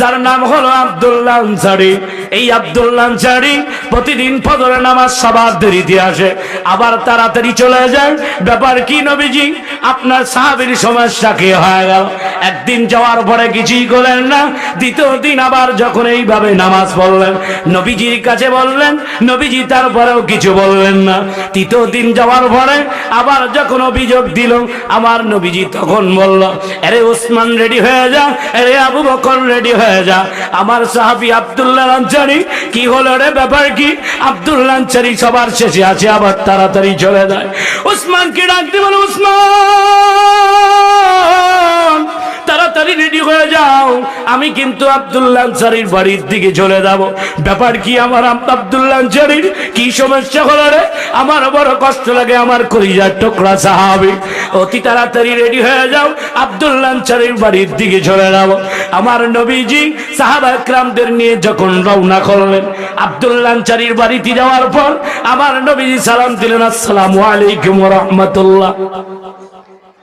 যার নাম হলো আব্দুল্লাহ আনসারী। এই আব্দুল্লাহ আনসারী প্রতিদিন ফজরের নামাজ সবার দেরিতে আসে, আবার তাড়াতাড়ি চলে যায়। ব্যাপার কি নবীজি? আপনার সাহাবীর সমস্যা কি হয়ে গেল? একদিন যাওয়ার পরে কিছুই করলেন না, দ্বিতীয় দিন আবার যখন এইভাবে নামাজ পড়লেন, নবীজির কাছে বললেন, নবীজি তারপরেও কিছু বললেন না। তৃতীয় দিন যাওয়ার পরে আবার যখন অভিযোগ দিল, আমার নবীজি তখন বলল, আরে ওসমান রেডি হয়ে যা, আরে আবু বকর রেডি হয়ে যা, আমার সাহাবি আব্দুল্লাহ আনসারি কি হলো রে ব্যাপার কি? আব্দুল্লাহ আনসারি সবার শেষে আছে, আবার তাড়াতাড়ি চলে যায়। উসমানকে ডাক দিয়ে বলে, উসমান, তাড়াতাড়ি রেডি হয়ে যাও। আমি কিন্তু আব্দুল্লাহ আনসারির বাড়ির দিকে চলে যাব। ব্যাপার কি আমার আব- আব্দুল্লাহ আনসারির কি সমস্যা হলো রে? আমার বড় কষ্ট লাগে, আমার কলিজার টুকরা সাহাবি। অতি তাড়াতাড়ি রেডি হয়ে যাও। আব্দুল্লাহ আনসারির বাড়ির দিকে চলে যাব। আমার নবীজি সাহাবা একরামদের নিয়ে যখন রওনা করলেন আব্দুল্লাহ আনসারির বাড়িতে যাওয়ার পর আমার নবীজি সালাম দিলেন, আসসালামু আলাইকুম রহমতুল্লাহ।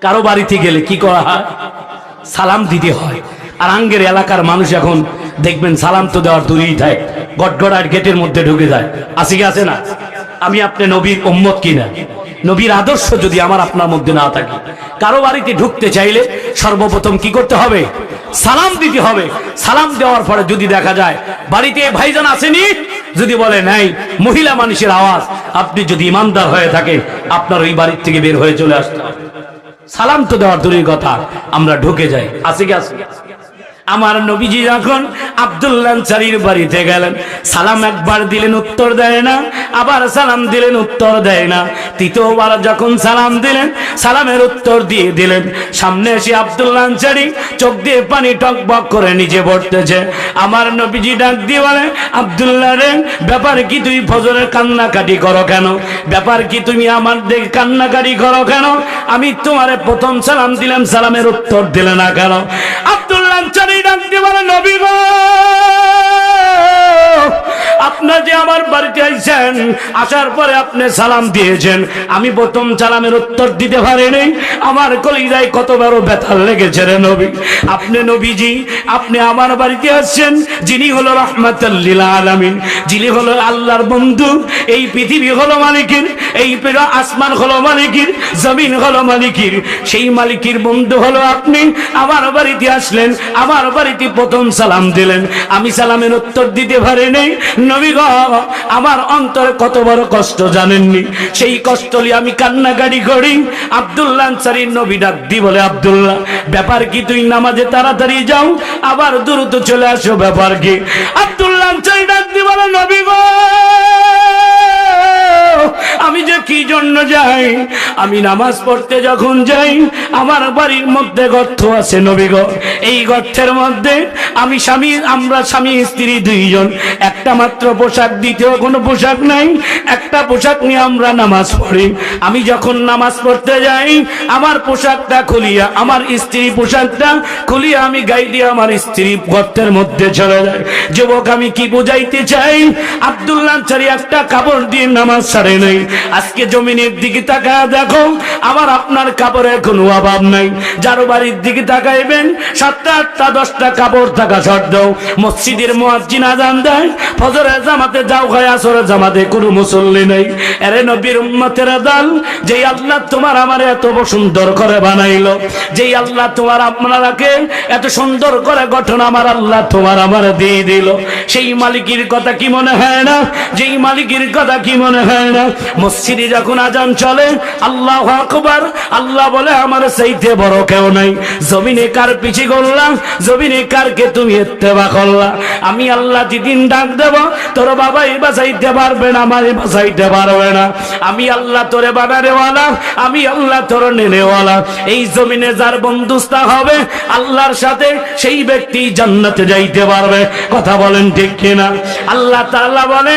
কারও বাড়িতে গেলে কি করা হয়? সালাম দিতে হয়। আর আঙ্গের এলাকার মানুষ এখন দেখবেন সালাম তো দেওয়ার দূরেই থাকে গটগড়ার গেটের মধ্যে ঢুকে যায়। আসি কি আছে না? আমি আপনি নবীর উম্মত কিনা? নবীর আদর্শ যদি আমার আপনার মধ্যে না থাকে। কারও বাড়িতে ঢুকতে চাইলে সর্বপ্রথম কি করতে হবে? সালাম দিতে হবে। সালাম দেওয়ার পরে যদি দেখা যায় বাড়িতে ভাইজান আসেনি, যদি বলে, নাই, মহিলা মানুষের আওয়াজ, আপনি যদি ইমানদার হয়ে থাকে, আপনার ওই বাড়ির থেকে বের হয়ে চলে আসতে সালাম তো দেওয়ার দূরের কথা, আমরা ঢুকে যাই। আসি কি আসি আমার নবীজি যখন আব্দুল্লাহ চারির বাড়িতে গেলেন, সালাম একবার দিলেন, উত্তর দেয় না, আবার সালাম দিলেন, উত্তর দেয় না। তৃতীয়বার যখন সালাম দিলেন, সালামের উত্তর দিয়ে দিলেন। সামনে এসে আব্দুল্লাহ চারি চোখ দিয়ে পানি টকবক করে নিচে পড়তেছে আমার নবীজি ডাক দিয়ে বলে, আব্দুল্লাহ রে, ব্যাপার কি তুই ফজরের কান্নাকাটি করো কেন? ব্যাপার কি তুমি আমার দেখে কান্নাকাটি করো কেন? আমি তোমারে প্রথম সালাম দিলাম, সালামের উত্তর দিলে না কেন? আব্দুল্লাহ চারি ডাক দিয়ে বলে নবী আমার বাড়িতে আইছেন, আসার পরে আপনি সালাম দিয়েছেন। আমি প্রথম সালামের উত্তর দিতে পারিনি। আমার কলিজায় কত বড় ব্যথা লেগেছে রে নবী। আপনি নবীজি, আপনি আমার বাড়িতে আসছেন, যিনি হলো রহমাতাল্লিল আলামিন। যিনি হলো আল্লাহর বন্ধু। এই পৃথিবী হলো মালিকের, এই আসমান হলো মালিকের, জমিন হলো মালিকের। সেই মালিকের বন্ধু হলো আপনি। আমার বাড়িতে আসলেন, আমার বাড়িতে প্রথম সালাম দিলেন। আমি সালামের উত্তর দিতে পারিনি। নবী গো আমার অন্তরে কত বড় কষ্ট জানেননি? সেই কষ্ট নিয়ে আমি কান্নাকাটি করি। আব্দুল্লাহ আনসারির নবী ডাক দি বলে, আব্দুল্লাহ, ব্যাপার কি? তুই নামাজে তাড়াতাড়ি যাও, আবার দ্রুত চলে আসো ব্যাপার কি? আব্দুল্লাহ আনসারী ডাক দি বলে, নবী গো! কি জন্য যাই? আমি নামাজ পড়তে যখন যাই, আমার বাড়ির মধ্যে গর্ত আছে নবীগ এই গর্তের মধ্যে আমি স্বামী, আমরা স্বামী, স্ত্রী দুইজন। একটা মাত্র পোশাক, দ্বিতীয় কোনো পোশাক নাই। একটা পোশাক নিয়ে আমরা নামাজ পড়ি। আমি যখন নামাজ পড়তে যাই, আমার পোশাকটা খুলিয়া, আমার স্ত্রী পোশাকটা খুলিয়া আমি গাই দিয়ে আমার স্ত্রী গর্তের মধ্যে চলে যায়। যুবক, আমি কি বুঝাইতে চাই? আব্দুল্লাহ চারি একটা কাপড় দিয়ে নামাজ ছাড়ে নাই। আজকে জমিনের দিকে তাকায় দেখো, আমার আপনার কাপড়ের কোনো অভাব নাই। যারো বাড়ির দিকে তাকাইবেন, সাতটা আটটা, দশটা কাপড় থাকা সত্ত্বেও মসজিদের মুয়াজ্জিন আজান দেয়, ফজরের জামাতে যাও হয় আসরের জামাতে কোনো মুসল্লি নেই। এরে নবীর উম্মতের দল, যেই আল্লাহ তোমার আমার এত সুন্দর করে বানাইলো, যেই আল্লাহ তোমার আপনারাকে এত সুন্দর করে গঠন আমার আল্লাহ তোমার আমার দিয়ে দিল। সেই মালিকের কথা কি মনে হয় না? যেই মালিকের কথা কি মনে হয় না? মসজিদে যখন আজান চলে, আল্লাহ আকবার, আল্লাহ বলে, আমার সেইতে বড় কেউ নাই। জমিনে কার পিছি করলাম জমিনে কারকে তুমি এত্তেবা করলা? আমি আল্লাহ যেদিন ডাক দেব, তোর বাবাই বাঁচাইতে পারবে না আমার বাঁচাইতে পারবে না। আমি আল্লাহ তোরে বানারেওয়ালা আমি আল্লাহ তোর নেনেওয়ালা। এই জমিনে যার বন্ধুস্তা হবে, আল্লাহর সাথে সেই ব্যক্তি জান্নাতে যাইতে পারবে। কথা বলেন ঠিক কিনা? আল্লাহ তাআলা বলে